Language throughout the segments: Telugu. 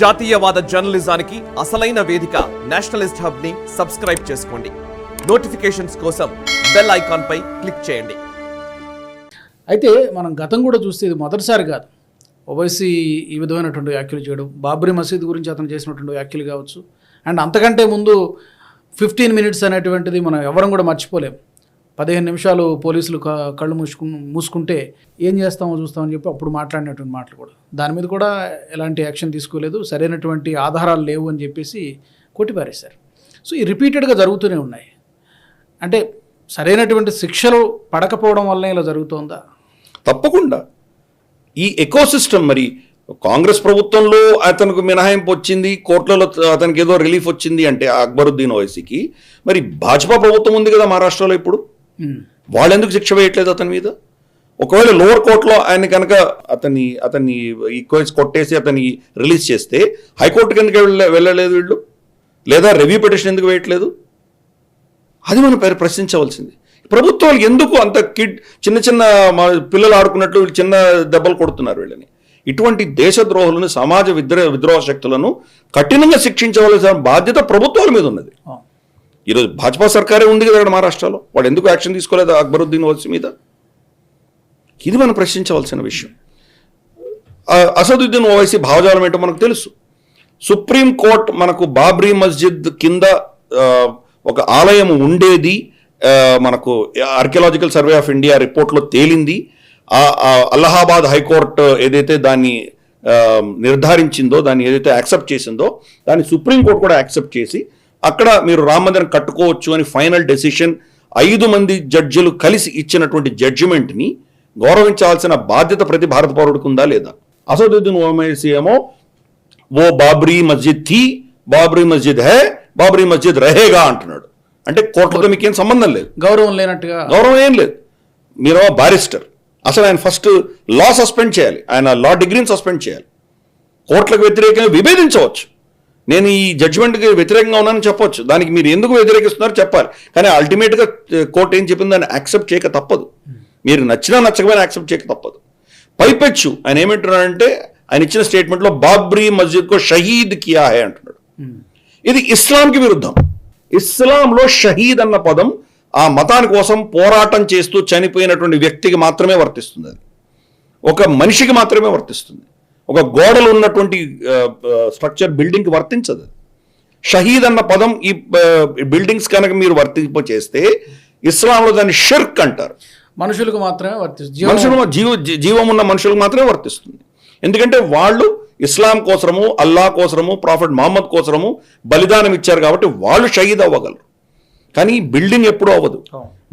జాతీయవాద జర్నలిజానికి అసలైన వేదిక నేషనలిస్ట్ హబ్ని సబ్స్క్రైబ్ చేసుకోండి. నోటిఫికేషన్స్ కోసం బెల్ ఐకాన్ పై క్లిక్ చేయండి. అయితే మనం గతం కూడా చూస్తే ఇది మొదటిసారి కాదు. ఓవైసీ ఈ విధమైనటువంటి వ్యాఖ్యలు చేయడం బాబ్రీ మసీద్ గురించి అతను చేసినటువంటి వ్యాఖ్యలు కావచ్చు. అండ్ అంతకంటే ముందు ఫిఫ్టీన్ మినిట్స్ అనేటువంటిది మనం ఎవరం కూడా మర్చిపోలేం. పదిహేను నిమిషాలు పోలీసులు కళ్ళు మూసుకు మూసుకుంటే ఏం చేస్తామో చూస్తామని చెప్పి అప్పుడు మాట్లాడినటువంటి మాటలు కూడా. దాని మీద కూడా ఎలాంటి యాక్షన్ తీసుకోలేదు. సరైనటువంటి ఆధారాలు లేవు అని చెప్పేసి కొట్టిపారేశారు. సో ఈ రిపీటెడ్గా జరుగుతూనే ఉన్నాయి. అంటే సరైనటువంటి శిక్షలు పడకపోవడం వల్ల ఇలా జరుగుతోందా? తప్పకుండా. ఈ ఎకోసిస్టమ్ మరి కాంగ్రెస్ ప్రభుత్వంలో అతనికి మినహాయింపు వచ్చింది కోర్టులలో అతనికి ఏదో రిలీఫ్ వచ్చింది అంటే అక్బరుద్దీన్ ఓవైసీకి. మరి భాజపా ప్రభుత్వం ఉంది కదా మహారాష్ట్రలో ఇప్పుడు? వాళ్ళు ఎందుకు శిక్ష వేయట్లేదు అతని మీద? ఒకవేళ లోవర్ కోర్టులో ఆయన కనుక అతన్ని అతన్ని కొట్టేసి అతన్ని రిలీజ్ చేస్తే హైకోర్టుకి ఎందుకు వెళ్ళ వెళ్ళలేదు వీళ్ళు? లేదా రివ్యూ పిటిషన్ ఎందుకు వేయట్లేదు? అది మనం పేరు ప్రశ్నించవలసింది. ప్రభుత్వాలు ఎందుకు అంత కిడ్ చిన్న చిన్న మా పిల్లలు ఆడుకున్నట్లు వీళ్ళు చిన్న దెబ్బలు కొడుతున్నారు వీళ్ళని? ఇటువంటి దేశద్రోహులను సమాజ విద్రోహ విద్రోహ శక్తులను కఠినంగా శిక్షించవలసిన బాధ్యత ప్రభుత్వాల మీద ఉన్నది. ఈరోజు భాజపా సర్కారే ఉంది కదా ఇక్కడ మహారాష్ట్రలో. వాడు ఎందుకు యాక్షన్ తీసుకోలేదు అక్బరుద్దీన్ ఓవైసీ మీద? ఇది మనం ప్రశ్నించవలసిన విషయం. అసదుద్దీన్ ఓవైసీ భావజాలం ఏంటో మనకు తెలుసు. సుప్రీం కోర్ట్ మనకు బాబ్రీ మస్జిద్ కింద ఒక ఆలయం ఉండేది మనకు ఆర్కియలాజికల్ సర్వే ఆఫ్ ఇండియా రిపోర్ట్లో తేలింది. ఆ అలహాబాద్ హైకోర్టు ఏదైతే దాన్ని నిర్ధారించిందో దాన్ని ఏదైతే యాక్సెప్ట్ చేసిందో దాన్ని సుప్రీంకోర్టు కూడా యాక్సెప్ట్ చేసి అక్కడ మీరు రామ మందిరం కట్టుకోవచ్చు అని ఫైనల్ డెసిషన్ ఐదు మంది జడ్జిలు కలిసి ఇచ్చినటువంటి జడ్జిమెంట్ని గౌరవించాల్సిన బాధ్యత ప్రతి భారత పౌరుడికి ఉందా లేదా? అసదుద్దీన్ ఓవైసీ ఏమో ఓ బాబ్రీ మస్జిద్ థీ బాబ్రీ మస్జిద్ హే బాబ్రీ మస్జిద్ రహేగా అంటున్నాడు. అంటే కోర్టుతో మీకేం సంబంధం లేదు. గౌరవం లేనట్టుగా. గౌరవం ఏం లేదు. మీరు బారిస్టర్ అసలు ఆయన ఫస్ట్ లా సస్పెండ్ చేయాలి. ఆయన లా డిగ్రీని సస్పెండ్ చేయాలి. కోర్టులకు వ్యతిరేకంగా విభేదించవచ్చు. నేను ఈ జడ్జిమెంట్కి వ్యతిరేకంగా ఉన్నానని చెప్పొచ్చు. దానికి మీరు ఎందుకు వ్యతిరేకిస్తున్నారో చెప్పాలి. కానీ అల్టిమేట్గా కోర్టు ఏం చెప్పింది? దాన్ని యాక్సెప్ట్ చేయక తప్పదు. మీరు నచ్చినా నచ్చకపోయినా యాక్సెప్ట్ చేయక తప్పదు. పైపెచ్చు. ఆయన ఏమంటున్నాడంటే ఆయన ఇచ్చిన స్టేట్మెంట్లో బాబ్రీ మస్జిద్ కో షహీద్ కియా హే అంటున్నాడు. ఇది ఇస్లాంకి విరుద్ధం. ఇస్లాంలో షహీద్ అన్న పదం ఆ మతాని కోసం పోరాటం చేస్తూ చనిపోయినటువంటి వ్యక్తికి మాత్రమే వర్తిస్తుంది. అది ఒక మనిషికి మాత్రమే వర్తిస్తుంది. ఒక గోడలు ఉన్నటువంటి స్ట్రక్చర్ బిల్డింగ్కి వర్తించదు. షహీద్ అన్న పదం ఈ బిల్డింగ్స్ కనుక మీరు వర్తింప చేస్తే ఇస్లాంలో దాన్ని షిర్క్ అంటారు. మనుషులకు మాత్రమే వర్తిస్తుంది. మనుషులు జీవ జీవం ఉన్న మనుషులకు మాత్రమే వర్తిస్తుంది. ఎందుకంటే వాళ్ళు ఇస్లాం కోసరము అల్లా కోసరము ప్రాఫిట్ మహమ్మద్ కోసరము బలిదానం ఇచ్చారు కాబట్టి వాళ్ళు షహీద్ అవ్వగలరు. కానీ బిల్డింగ్ ఎప్పుడూ అవ్వదు.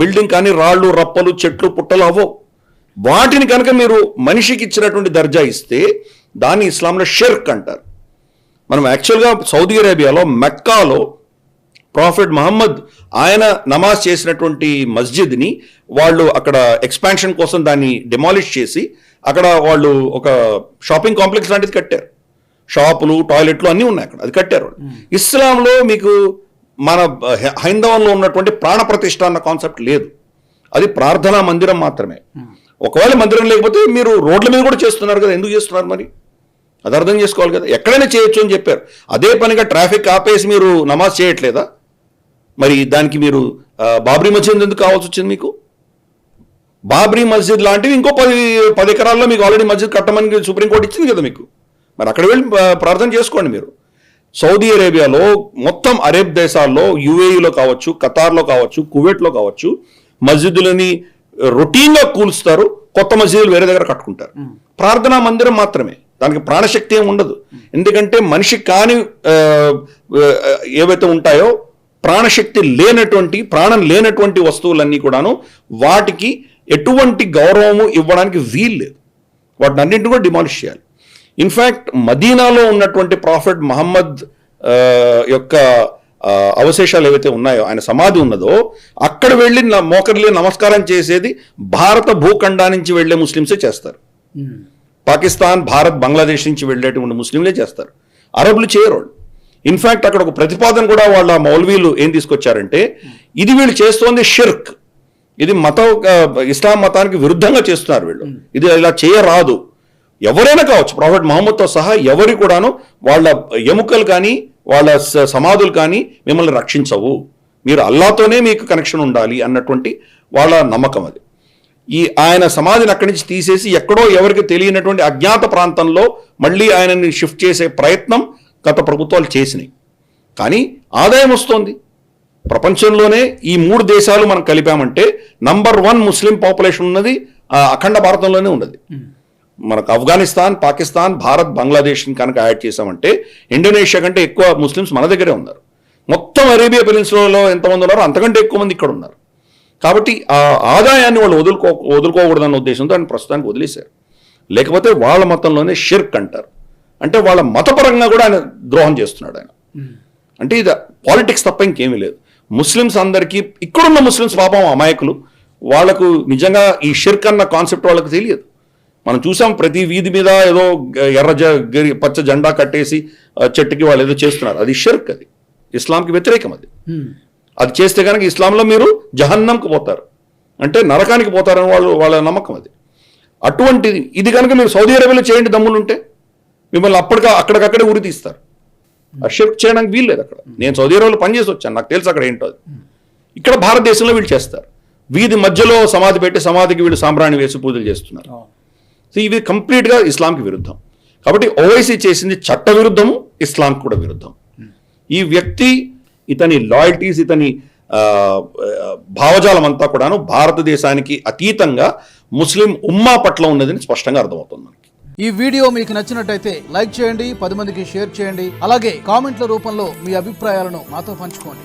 బిల్డింగ్ కానీ రాళ్ళు రప్పలు చెట్లు పుట్టలు అవ్వవు. వాటిని కనుక మీరు మనిషికి ఇచ్చినటువంటి దర్జా ఇస్తే దాన్ని ఇస్లాంలో షిర్క్ అంటారు. మనం యాక్చువల్గా సౌదీ అరేబియాలో మెక్కాలో ప్రాఫిట్ మహమ్మద్ ఆయన నమాజ్ చేసినటువంటి మస్జిద్ని వాళ్ళు అక్కడ ఎక్స్పాన్షన్ కోసం దాన్ని డిమాలిష్ చేసి అక్కడ వాళ్ళు ఒక షాపింగ్ కాంప్లెక్స్ లాంటిది కట్టారు. షాపులు టాయిలెట్లు అన్నీ ఉన్నాయి అక్కడ. అది కట్టారు వాళ్ళు. ఇస్లాంలో మీకు మన హైందవంలో ఉన్నటువంటి ప్రాణ ప్రతిష్ఠ అన్న కాన్సెప్ట్ లేదు. అది ప్రార్థనా మందిరం మాత్రమే. ఒకవేళ మందిరం లేకపోతే మీరు రోడ్ల మీద కూడా చేస్తున్నారు కదా ఎందుకు చేస్తున్నారు మరి? అది అర్థం చేసుకోవాలి కదా. ఎక్కడైనా చేయొచ్చు అని చెప్పారు. అదే పనిగా ట్రాఫిక్ ఆపేసి మీరు నమాజ్ చేయట్లేదా? మరి దానికి మీరు బాబ్రీ మసీద్ ఎందుకు కావాల్సి వచ్చింది మీకు? బాబ్రీ మస్జిద్ లాంటివి ఇంకో పది పది ఎకరాల్లో మీకు ఆల్రెడీ మస్జిద్ కట్టమని సుప్రీంకోర్టు ఇచ్చింది కదా మీకు. మరి అక్కడ వెళ్ళి ప్రార్థన చేసుకోండి మీరు. సౌదీ అరేబియాలో మొత్తం అరేబ్ దేశాల్లో యుఏఈలో కావచ్చు ఖతార్లో కావచ్చు కువైట్లో కావచ్చు మస్జిదులని రొటీన్గా కూల్స్తారు కొత్త మసీదులు వేరే దగ్గర కట్టుకుంటారు. ప్రార్థనా మందిరం మాత్రమే. దానికి ప్రాణశక్తి ఏమి ఉండదు. ఎందుకంటే మనిషి కాని ఏవైతే ఉంటాయో ప్రాణశక్తి లేనటువంటి ప్రాణం లేనటువంటి వస్తువులన్నీ కూడాను వాటికి ఎటువంటి గౌరవము ఇవ్వడానికి వీలు లేదు. వాటిని అన్నింటిని కూడా డిమాలిష్ చేయాలి. ఇన్ఫ్యాక్ట్ మదీనాలో ఉన్నటువంటి ప్రాఫిట్ మహమ్మద్ యొక్క అవశేషాలు ఏవైతే ఉన్నాయో ఆయన సమాధి ఉన్నదో అక్కడ వెళ్ళి న- మోకర్లే నమస్కారం చేసేది భారత భూఖండా నుంచి వెళ్ళే ముస్లింసే చేస్తారు. ఉమ్. పాకిస్తాన్ భారత్ బంగ్లాదేశ్ నుంచి వెళ్ళేటువంటి ముస్లింలే చేస్తారు. అరబులు చేయరు వాళ్ళు ఇన్ఫాక్ట్ అక్కడ ఒక ప్రతిపాదన కూడా వాళ్ళ మౌల్వీలు ఏం తీసుకొచ్చారంటే ఇది వీళ్ళు చేస్తోంది షిర్క్. ఇది మత ఇస్లాం మతానికి విరుద్ధంగా చేస్తున్నారు వీళ్ళు. ఇది ఇలా చేయరాదు. ఎవరైనా కావచ్చు ప్రాఫెట్ మహమ్మద్తో సహా ఎవరి కూడాను వాళ్ళ ఎముకలు కానీ వాళ్ళ స- సమాధులు కానీ మిమ్మల్ని రక్షించవు. మీరు అల్లాతోనే మీకు కనెక్షన్ ఉండాలి అన్నటువంటి వాళ్ళ నమ్మకం అది. ఈ ఆయన సమాధిని అక్కడి నుంచి తీసేసి ఎక్కడో ఎవరికి తెలియనటువంటి అజ్ఞాత ప్రాంతంలో మళ్ళీ ఆయనని షిఫ్ట్ చేసే ప్రయత్నం గత ప్రభుత్వాలు చేసినాయి. కానీ ఆదాయం వస్తోంది. ప్రపంచంలోనే ఈ మూడు దేశాలు మనం కలిపామంటే నంబర్ వన్ ముస్లిం పాపులేషన్ ఉన్నది అఖండ భారతంలోనే ఉన్నది. మనకు ఆఫ్ఘనిస్తాన్ పాకిస్తాన్ భారత్ బంగ్లాదేశ్ కనుక యాడ్ చేసామంటే ఇండోనేషియా కంటే ఎక్కువ ముస్లిమ్స్ మన దగ్గరే ఉన్నారు. మొత్తం అరేబియా పెనిన్సులలో ఎంతమంది ఉన్నారో అంతకంటే ఎక్కువ మంది ఇక్కడ ఉన్నారు. కాబట్టి ఆ ఆదాయాన్ని వాళ్ళు వదులుకో వదులుకోకూడదన్న ఉద్దేశంతో ఆయన ప్రస్తుతానికి వదిలేశారు. లేకపోతే వాళ్ళ మతంలోనే షిర్క్ అంటారు. అంటే వాళ్ళ మతపరంగా కూడా ఆయన ద్రోహం చేస్తున్నాడు ఆయన. అంటే ఇది పాలిటిక్స్ తప్ప ఇంకేమీ లేదు. ముస్లిమ్స్ అందరికీ ఇక్కడున్న ముస్లిమ్స్ పాపం అమాయకులు. వాళ్ళకు నిజంగా ఈ షిర్క్ అన్న కాన్సెప్ట్ వాళ్ళకి తెలియదు. మనం చూసాం ప్రతి వీధి మీద ఏదో ఎర్ర పచ్చ జెండా కట్టేసి చెట్టుకి వాళ్ళు ఏదో చేస్తున్నారు. అది షిర్క్ అది. ఇస్లాంకి వ్యతిరేకం అది. అది చేస్తే కనుక ఇస్లాంలో మీరు జహన్నంకి పోతారు. అంటే నరకానికి పోతారని వాళ్ళు వాళ్ళ నమ్మకం అది. అటువంటిది ఇది కనుక మీరు సౌదీ అరేబియాలో చేయండి దమ్ములుంటే మిమ్మల్ని అప్పటికా అక్కడికక్కడే ఉరి తీస్తారు. ఆ షిఫ్ట్ చేయడానికి వీలు లేదు అక్కడ. నేను సౌదీ అరేబియాలో పనిచేసి వచ్చాను. నాకు తెలుసు అక్కడ ఏంటో అది. ఇక్కడ భారతదేశంలో వీళ్ళు చేస్తారు. వీధి మధ్యలో సమాధి పెట్టి సమాధికి వీళ్ళు సాంబ్రాణి వేసి పూజలు చేస్తున్నారు. సో ఇవి కంప్లీట్గా ఇస్లాంకి విరుద్ధం. కాబట్టి ఓవైసీ చేసింది చట్ట విరుద్ధము ఇస్లాంకి కూడా విరుద్ధం. ఈ వ్యక్తి ఇతని లాయల్టీస్ ఇతని భావజాలం అంతా కూడాను భారతదేశానికి అతీతంగా ముస్లిం ఉమ్మా పట్ల ఉన్నదని స్పష్టంగా అర్థమవుతుంది మనకి. ఈ వీడియో మీకు నచ్చినట్టయితే లైక్ చేయండి పది మందికి షేర్ చేయండి. అలాగే కామెంట్ల రూపంలో మీ అభిప్రాయాలను మాతో పంచుకోండి.